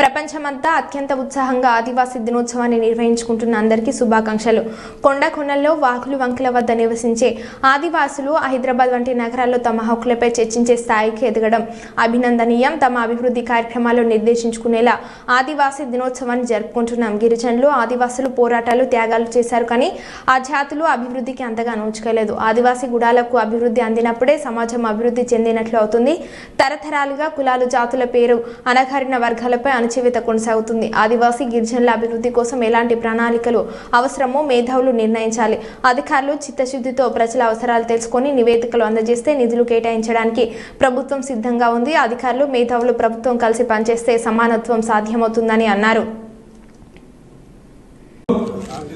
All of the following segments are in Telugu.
ప్రపంచమంతా అత్యంత ఉత్సాహంగా ఆదివాసీ దినోత్సవాన్ని నిర్వహించుకుంటున్న అందరికీ శుభాకాంక్షలు. కొండ కొనల్లో వాకులు వంకల వద్ద నివసించే ఆదివాసులు హైదరాబాద్ వంటి నగరాల్లో తమ హక్కులపై చర్చించే స్థాయికి ఎదగడం అభినందనీయం. తమ అభివృద్ధి కార్యక్రమాలు నిర్దేశించుకునేలా ఆదివాసీ దినోత్సవాన్ని జరుపుకుంటున్నాం. గిరిజనులు ఆదివాసులు పోరాటాలు త్యాగాలు చేశారు కానీ ఆ జాతులు అభివృద్ధికి అంతగా నోచుకోలేదు. ఆదివాసీ గుడాలకు అభివృద్ధి అందినప్పుడే సమాజం అభివృద్ధి చెందినట్లు అవుతుంది. తరతరాలుగా కులాలు జాతుల పేరు అనగారిన వర్గాలపై అణచివేత కొనసాగుతుంది. ఆదివాసీ గిరిజనుల అభివృద్ధి కోసం ఎలాంటి ప్రణాళికలు అవసరమో మేధావులు నిర్ణయించాలి. అధికారులు చిత్తశుద్ధితో ప్రజల అవసరాలు తెలుసుకొని నివేదికలు అందజేస్తే నిధులు కేటాయించడానికి ప్రభుత్వం సిద్ధంగా ఉంది. అధికారులు మేధావులు ప్రభుత్వం కలిసి పనిచేస్తే సమానత్వం సాధ్యమవుతుందని అన్నారు.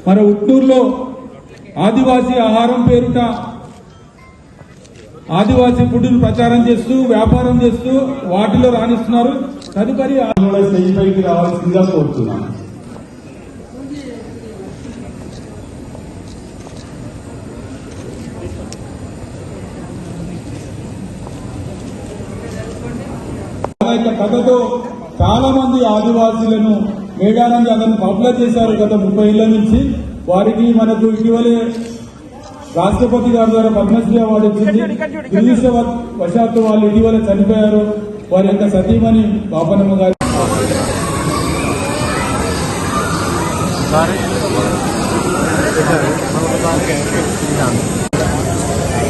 మన ఉట్నూరులో ఆదివాసీ ఆహారం పేరుట ఆదివాసీ ఫుడ్ను ప్రచారం చేస్తూ వ్యాపారం చేస్తూ వాటిలో రాణిస్తున్నారు. తదుపరి స్టేజ్ పైకి రావాల్సిందిగా కోరుతున్నాను. యొక్క కథతో చాలా మంది ఆదివాసీలను మేఘానంద అతను పాపులర్ చేశారు గత ముప్పై ఏళ్ళ నుంచి. వారికి మనకు ఇటీవలే రాష్ట్రపతి గారి ద్వారా పద్మశ్రీ అవార్డు వచ్చింది దురదృష్టవశాత్తు వాళ్ళు ఇటీవల చనిపోయారు. వారి యొక్క సతీమణి పాపనమ్మ గారు.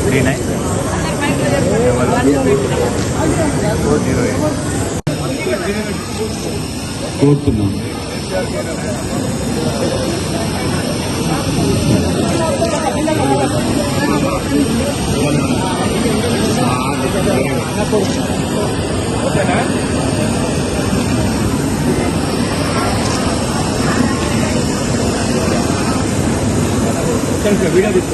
Three nine four zero eight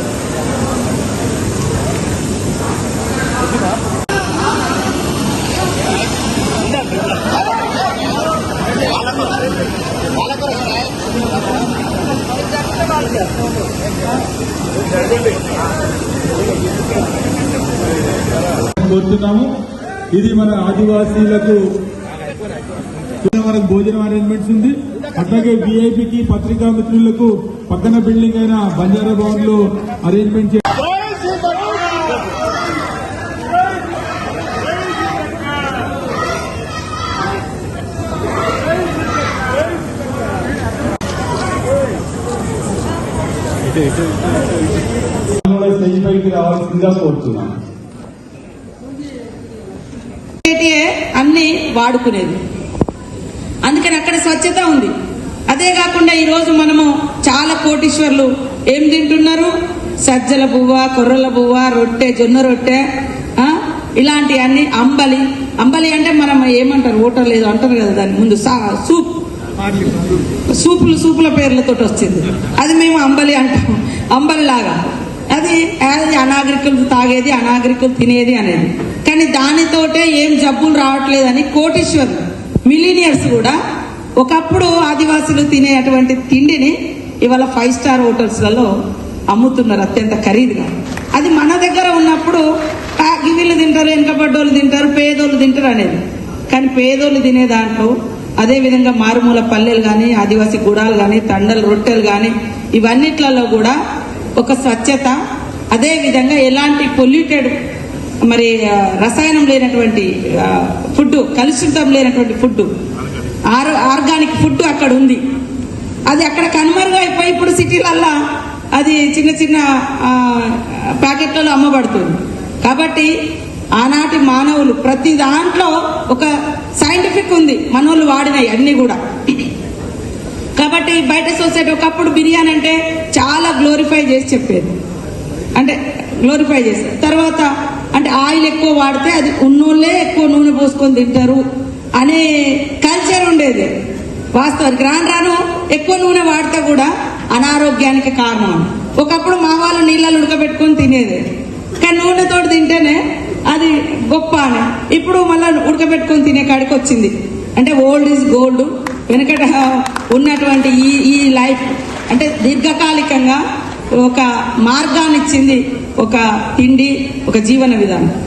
కోరుతున్నాం కోరుతున్నాము. ఇది మన ఆదివాసీలకు మనకు భోజనం అరేంజ్మెంట్స్ ఉంది. అట్లాగే విఐపికి పత్రికా మిత్రులకు పక్కన బిల్డింగ్ అయిన బంజారా భవన్లో అరేంజ్మెంట్ చే- పైకి రావాల్సిందిగా కోరుతున్నాను అన్ని వాడుకునేది. అందుకని అక్కడ స్వచ్ఛత ఉంది. అదే కాకుండా ఈరోజు మనము చాలా కోటీశ్వర్లు ఏం తింటున్నారు? సజ్జల బువ్వ కొర్రల బువ్వ రొట్టె జొన్న రొట్టె ఇలాంటి అన్ని అంబలి. అంబలి అంటే మనం ఏమంటారు? ఓటర్ లేదు అంటారు కదా దాని ముందు సా- సూప్. సూపులు సూపుల పేర్లతో వచ్చింది అది మేము అంబలి అంటాం. అంబలి లాగా అది అది అనాగరికులు తాగేది అనాగరికులు తినేది అనేది. కానీ దానితోటే ఏం జబ్బులు రావట్లేదని కోటేశ్వర్ మిలీనియర్స్ కూడా ఒకప్పుడు ఆదివాసులు తినే అటువంటి తిండిని ఇవాళ ఫైవ్ స్టార్ హోటల్స్లలో అమ్ముతున్నారు అత్యంత ఖరీదుగా. అది మన దగ్గర ఉన్నప్పుడు వీళ్ళు తింటారు వెనకబడ్డోళ్ళు తింటారు పేదోళ్ళు తింటారు అనేది. కానీ పేదోళ్ళు తినే దాంట్లో అదే విధంగా మారుమూల పల్లెలు కానీ ఆదివాసీ గుడాలు కానీ తండలు రొట్టెలు కానీ ఇవన్నిట్లలో కూడా ఒక స్వచ్ఛత అదేవిధంగా ఎలాంటి పొల్యూటెడ్ మరి రసాయనం లేనటువంటి ఫుడ్ కలుషితం లేనటువంటి ఫుడ్ ఆర్ ఆర్గానిక్ ఫుడ్ అక్కడ ఉంది. అది అక్కడ కనుమరుగైపోయి ఇప్పుడు సిటీలల్లా అది చిన్న చిన్న ప్యాకెట్లలో అమ్మబడుతుంది. కాబట్టి ఆనాటి మానవులు ప్రతి దాంట్లో ఒక సైంటిఫిక్ ఉంది మనోళ్ళు వాడినాయి అన్ని కూడా. కాబట్టి బయట సొసైటీ ఒకప్పుడు బిర్యానీ అంటే చాలా గ్లోరిఫై చేసి చెప్పేది. అంటే గ్లోరిఫై చేస్తారు. తర్వాత అంటే ఆయిల్ ఎక్కువ వాడితే అది ఉన్నోళ్ళే ఎక్కువ నూనె పోసుకొని తింటారు అనే కల్చర్ ఉండేది. వాస్తవానికి రాను రాను ఎక్కువ నూనె వాడితే కూడా అనారోగ్యానికి కారణం. ఒకప్పుడు మా వాళ్ళు నీళ్ళలో ఉడకబెట్టుకొని తినేది. కానీ నూనెతో తింటేనే అది గొప్ప అని. ఇప్పుడు మళ్ళీ ఉడకబెట్టుకొని తినే కాడికి వచ్చింది. అంటే ఓల్డ్ ఈజ్ గోల్డ్ వెనకట ఉన్నటువంటి ఈ ఈ లైఫ్ అంటే దీర్ఘకాలికంగా ఒక మార్గాన్ని ఇచ్చింది ఒక తిండి ఒక జీవన విధానం.